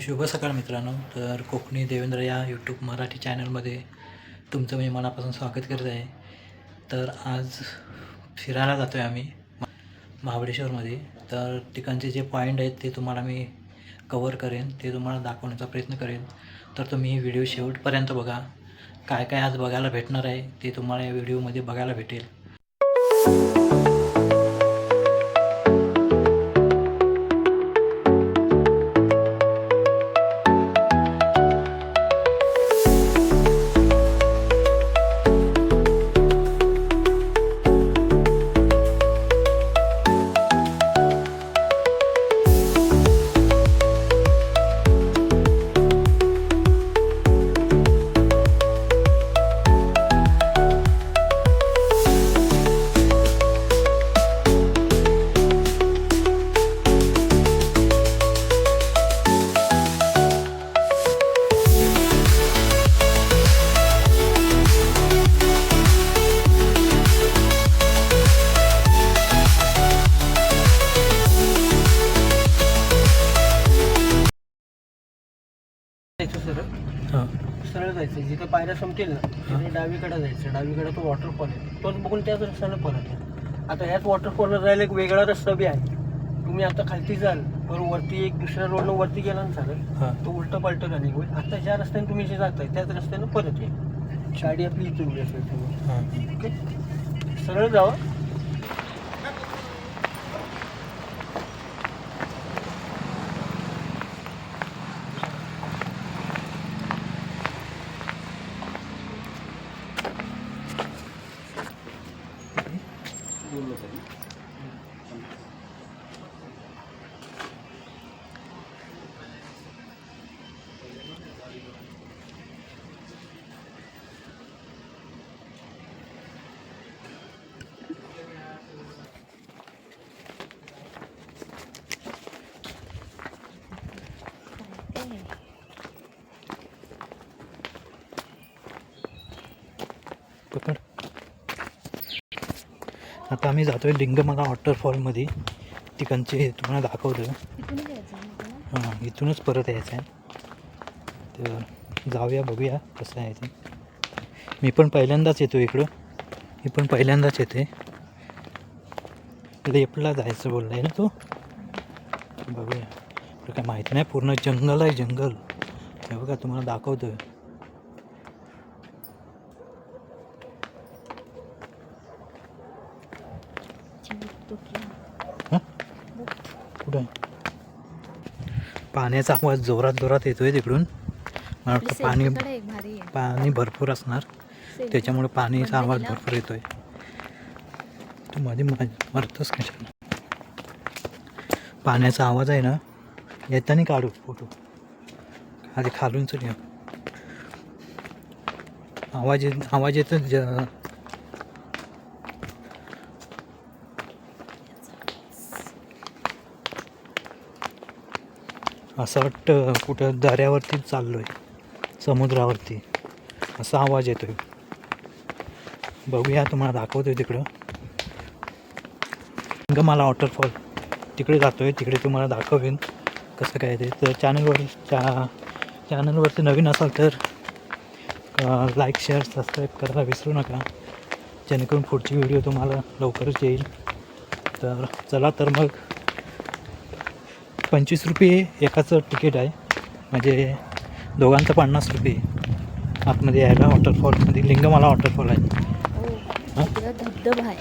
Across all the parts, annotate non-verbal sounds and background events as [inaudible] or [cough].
शुभ सकाळ मित्रांनो. तर कोकणी देवेंद्र या यूट्यूब मराठी चॅनलमध्ये तुमचं मी मनापासून स्वागत करत आहे. तर आज फिरायला जातो आहे आम्ही महाबळेश्वरमध्ये. तर ठिकाणचे जे पॉईंट आहेत ते तुम्हाला मी कवर करेन. ते तुम्हाला दाखवण्याचा प्रयत्न करेन. तर तुम्ही व्हिडिओ शेवटपर्यंत बघा. काय काय आज बघायला भेटणार आहे ते तुम्हाला या व्हिडिओमध्ये बघायला भेटेल. पायऱ्या संपतील ना तिथे डावीकडे जायचं. डावीकडे तो वॉटरफॉल आहे. तोच बघून त्याच रस्त्यानं परत आहे. आता ह्याच वॉटरफॉलला जायला एक वेगळा रस्ता बी आहे. तुम्ही आता खालती जाल बरोबर वरती एक दुसऱ्या रोडनं वरती गेला ना हां. तो उलट पलट रनिंग होईल. आता ज्या रस्त्याने तुम्ही जे जाताय त्याच रस्त्यानं परत या. गाडी आपली इथे उभी असेल तुम्ही हां. ओके? सरळ जावा. पकड. आता आम्ही जातोय लिंगमाला वॉटरफॉलमध्ये ठिकाणचे तुम्हाला दाखवतो? हां इथूनच परत यायचं आहे. तर जाऊया बघूया कसं आहे ते. मी पण पहिल्यांदाच येतो इकडं. मी पण पहिल्यांदाच येते. लेपला जायचं बोलला आहे ना तो. बघूया. काय माहिती नाही पूर्ण जंगल आहे जंगल. हे बघा तुम्हाला दाखवतोय जी बघतो की. हां कुठं पाण्याचा आवाज जोरात जोरात येतोय तिकडून. मला वाटतं पाणी पाणी भरपूर असणार. त्याच्यामुळे पाणीचा आवाज. भरपूर येतोय. तू मध्ये मरतोस कशाला? पाण्याचा आवाज आहे ना? येताना काढू फोटो. आधी खालूनच घ्या आवाज आवाज येतो ज असं वाटतं कुठं दऱ्यावरती चाललो आहे समुद्रावरती. असा आवाज येतो आहे बघूया तुम्हाला दाखवतोय तिकडं. गमाला वॉटरफॉल तिकडे जातो आहे तिकडे तुम्हाला दाखवेन कसं काय ते. तर चॅनलवर चा चॅनलवरती नवीन असाल तर लाईक शेअर सबस्क्राईब करायला विसरू नका. जेणेकरून पुढची व्हिडिओ तुम्हाला लवकरच येईल. तर चला तर मग पंचवीस रुपये एकाचं तिकीट आहे. म्हणजे दोघांचं पन्नास रुपये. आतमध्ये यायला वॉटरफॉलमध्ये लिंगमाला वॉटरफॉल आहे. हो. धबधबा आहे.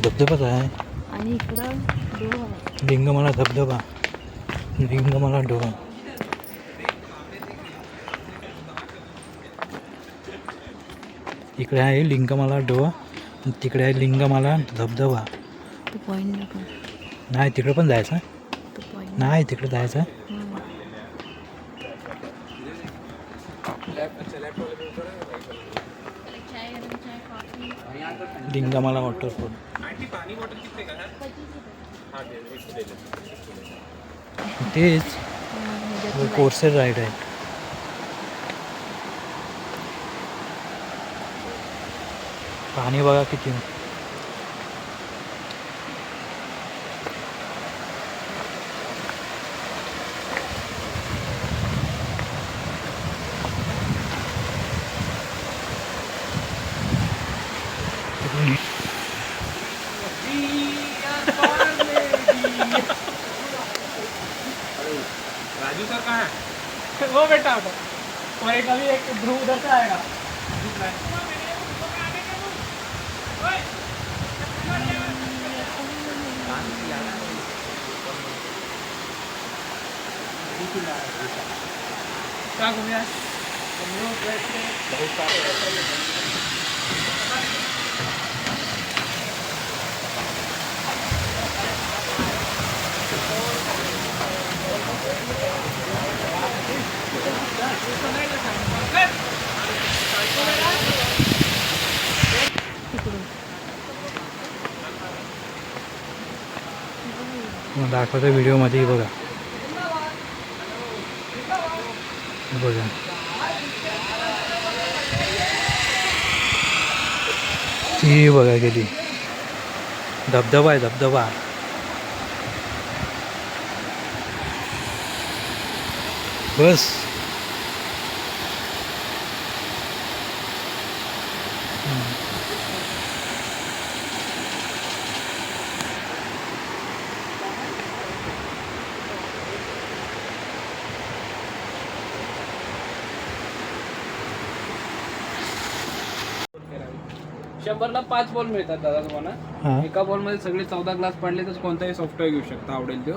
धबधबाच आहे. आणि इकडं डोह आहे. लिंगमाला धबधबा. लिंगमाला डोहा. इकडे आहे लिंगमाला डोहा. तिकडे आहे लिंगमाला धबधबा. नाही तिकडे पण जायचं. नाही तिकडे जायचं. लिंगमाला वॉटरफॉल तेच कोर्सेर राईड आहे पाणी बघा किती. राजू सर कहाँ है वो बेटा और एक अभी एक ध्रुव उधर से आएगा क्या घूमिया मग दाखवतो व्हिडिओमध्ये बघा. बघा. ती बघा गेली. धबधबा आहे धबधबा. बस. शंभरला पाच बॉल मिळतात दादा तुम्हाला. हां. एका बॉलमध्ये सगळे चौदा ग्लास पाडले तर कोणताही सॉफ्टवेअर घेऊ शकता आवडेल तो.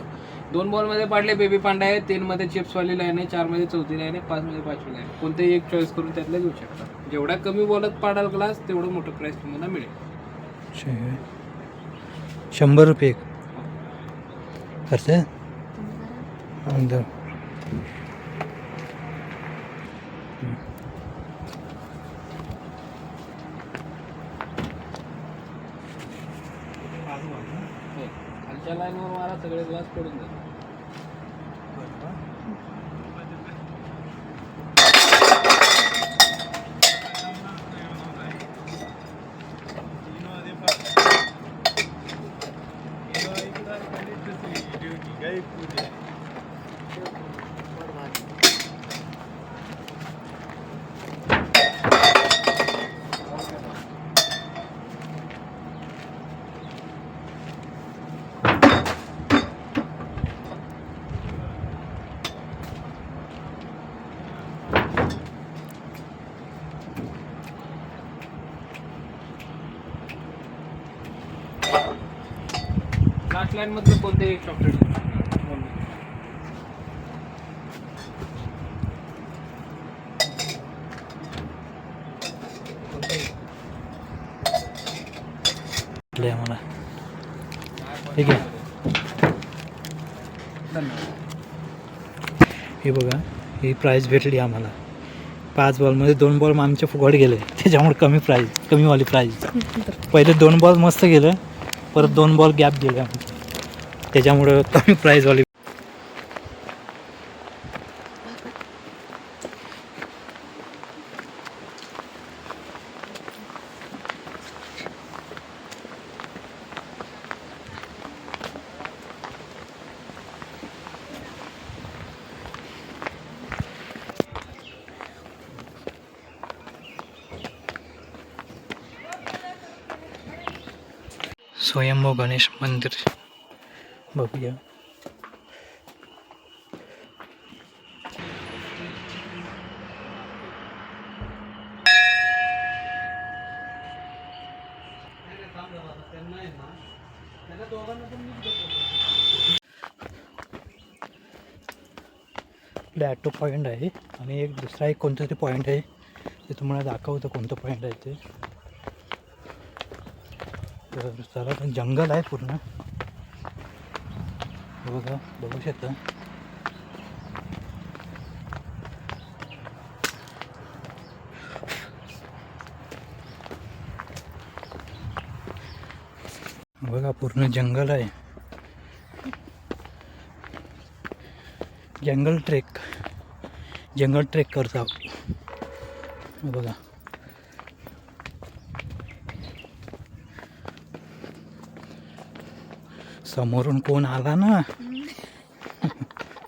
दोन बॉलमध्ये पाडले बेबी पांडा आहे तीनमध्ये चिप्सवाली लाईन आहे चारमध्ये चौथी लाईन आहे पाचमध्ये पाचवी लाईन आहे. कोणतेही एक चॉईस करून त्यातलं घेऊ शकता. जेवढ्या कमी बॉलात पाडाल ग्लास तेवढं मोठं प्राईस तुम्हाला मिळेल. शंभर रुपये करते अंदर. सगळे ग्लास पडून जातात लास्ट लाईन मधलं कोणतेही एक सॉफ्टवेअर भेटले आम्हाला ठीक आहे. धन्यवाद हे बघा ही प्राईज भेटली आम्हाला. पाच बॉलमध्ये दोन बॉल आमचे फुकट गेले. त्याच्यामुळे कमी प्राईज कमीवाली प्राईज [laughs] पहिले दोन बॉल मस्त गेलं परत दोन बॉल गॅप गेले. आमचे त्याच्यामुळं कमी प्राईजवाली स्वयंभू गणेश मंदिर. बघूया. आपले ॲटो पॉईंट आहे. आणि एक दुसरा एक कोणतं तरी पॉईंट आहे. ते तुम्हाला दाखवतं कोणतं पॉईंट आहे ते. तर चला जंगल आहे पूर्ण. बघा बघू शकता. बघा पूर्ण जंगल आहे. जंगल ट्रेक. जंगल ट्रेक करतो. बघा. समोरून कोण आला ना?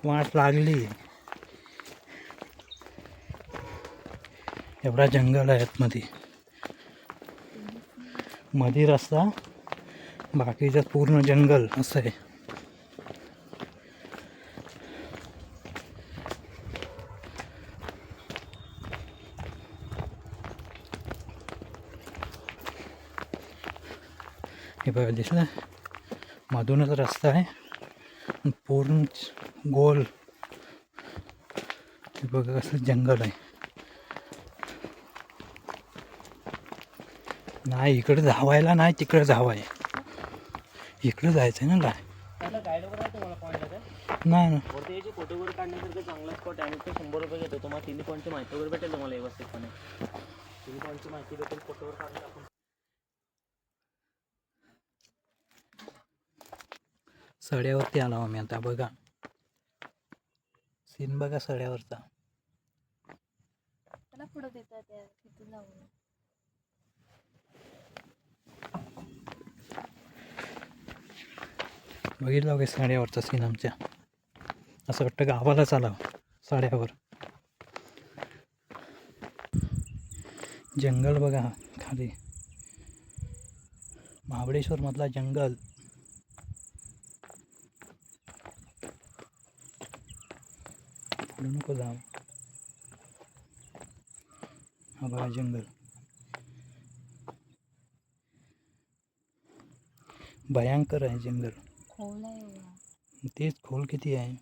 वाट लागली. एवढा जंगल आहे मध्ये मध्ये रस्ता बाकीचं पूर्ण जंगल असं आहे. हे बघा दिसलं? मधूनच रस्ता आहे. पूर्ण गोल. हे बघा कसं जंगल आहे. नाही इकडे धावायला नाही तिकडे धावाय. इकडे जायचं आहे ना काय नाही ना फोटो वगैरे काढण्यासारखं चांगला स्पॉट आहे. आणि ते शंभर रुपये घेतो. तुम्हाला तिन्ही पॉईंटची माहिती वगैरे भेटेल तुम्हाला व्यवस्थितपणे. तिन्ही पॉईंटची माहिती भेटेल फोटो वगैरे काढून आपण सड्यावरती आलो आम्ही आता बघा. सीन बघा सड्यावरचा. बघितलं का साड्यावरचा सीन आमच्या? असं वाटतं गावाला चालाव साड्यावर. जंगल बघा खाली. महाबळेश्वर मधला जंगल. नको जाऊ हा बघा जंगल। भयंकर आहे जंगल। तेच खोल किती आहे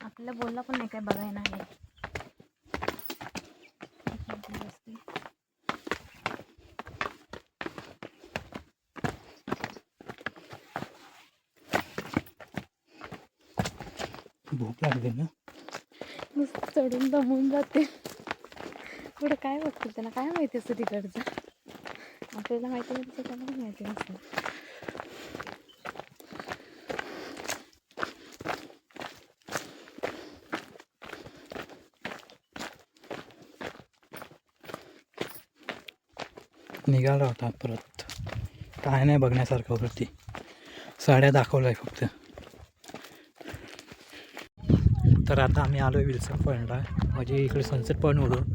आपल्याला बोलला पण नाही काय बघायला आहे भूक लागली ना. नुसतं चढून दमून जाते. पुढं काय बघतो त्याला? काय माहिती असतं तिकडचं? आपल्याला माहिती नसतं त्याला पण माहिती नसतं. निघाला होता परत. काय नाही बघण्यासारखं वरती. साड्या दाखवल्या फक्त. तर आता आम्ही आलो आहे विल्सन पॉईंटला म्हणजे इकडे सनसेट पॉईंट म्हणून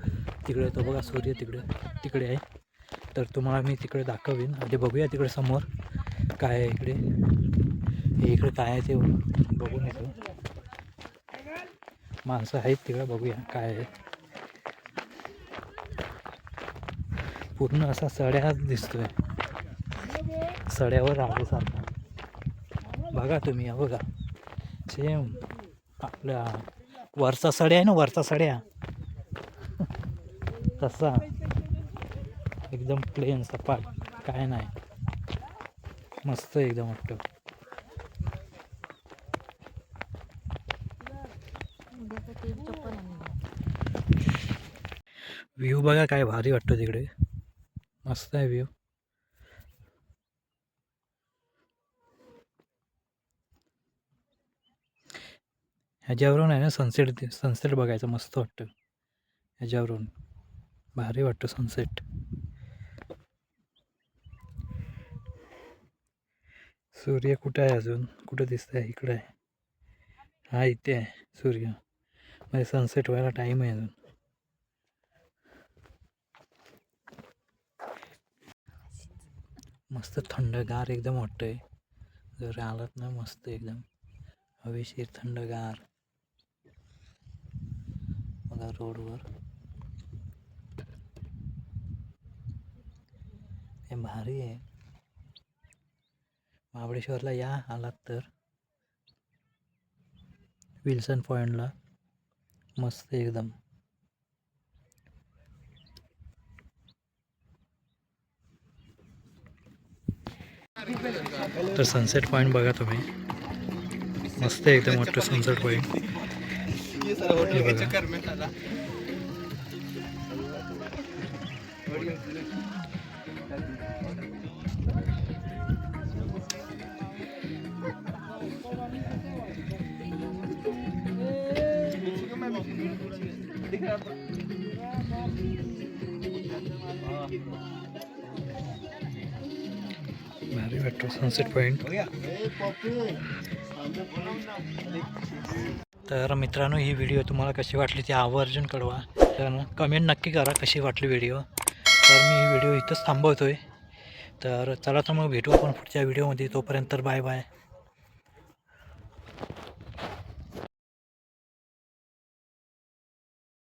तिकडे तो बघा सूर्य तिकडे तिकडे आहे. तर तुम्हाला मी तिकडे दाखवीन. म्हणजे बघूया तिकडे समोर. काय आहे इकडे? हे इकडे काय आहे ते बघून येतो. माणसं आहेत तिकडे बघूया काय आहे. पूर्ण असा सड्या दिसतोय. सड्यावर राहण्यासारखा. बघा तुम्ही बघा. सेम आपल्या वरचा सड्या आहे ना वरचा सड्या. तसा. एकदम प्लेन सपाट. काय नाही. मस्त एकदम वाटतं. व्ह्यू बघा काय भारी वाटतो तिकडे. मस्त आहे व्ह्यू ह्याच्यावरून आहे ना सनसेट सनसेट बघायचं मस्त वाटतं. ह्याच्यावरून. भारी वाटतं सनसेट सूर्य कुठं आहे अजून? कुठं दिसतं आहे इकडं आहे. हा इथे आहे सूर्य. म्हणजे सनसेट व्हायला टाईम आहे अजून. मस्त थंडगार एकदम वाटतंय. जर आलात ना मस्त एकदम. हवेशीर थंडगार. बघा रोडवर. हे भारी आहे. महाबळेश्वरला या आलात तर. विल्सन पॉईंटला मस्त एकदम. तर सनसेट पॉईंट बघा तुम्ही. मस्त आहे एकदम वाटतं सनसेट पॉईंट हे बघा भारी वाटतो सनसेट पॉईंट तर मित्रांनो ही व्हिडिओ तुम्हाला कशी वाटली ती आवर्जून कळवा. तर कमेंट नक्की करा कशी वाटली व्हिडिओ तर मी ही व्हिडिओ इथंच थांबवतो आहे तर चला तर मग भेटू आपण पुढच्या व्हिडिओमध्ये तोपर्यंत बाय बाय